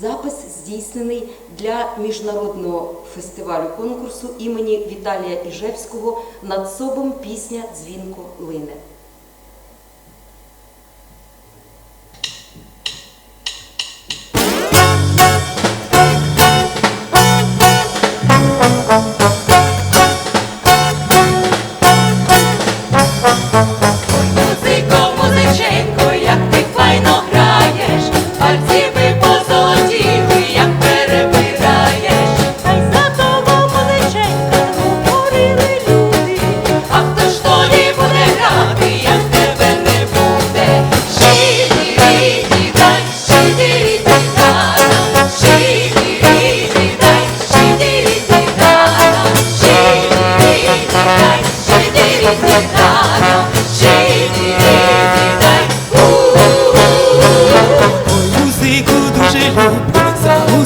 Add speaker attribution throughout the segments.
Speaker 1: Запис здійснений для міжнародного фестивалю конкурсу імені Віталія Іжевського над собом пісня Дзвінко лине.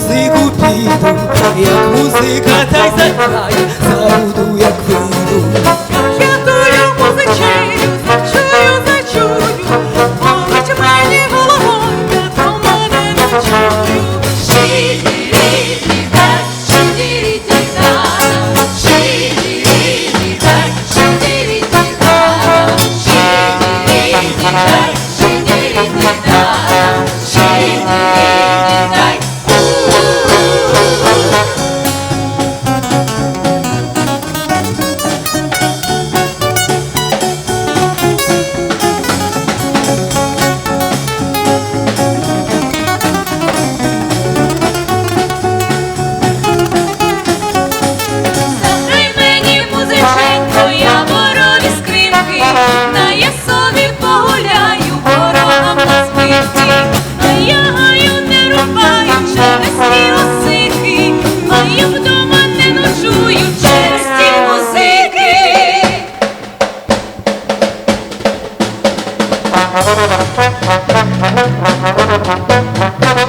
Speaker 2: Музику піду, як музика та й заграє, забуду, як вийду.
Speaker 3: Я тую музичею, зачую, зачую, болить мені головою, я до мене не чую. Шиді-ріді на ясові погуляю, ворогам на спинці, а я гаю не рубаю через ті осики, а я вдома не ночую через ті музики.
Speaker 4: Thank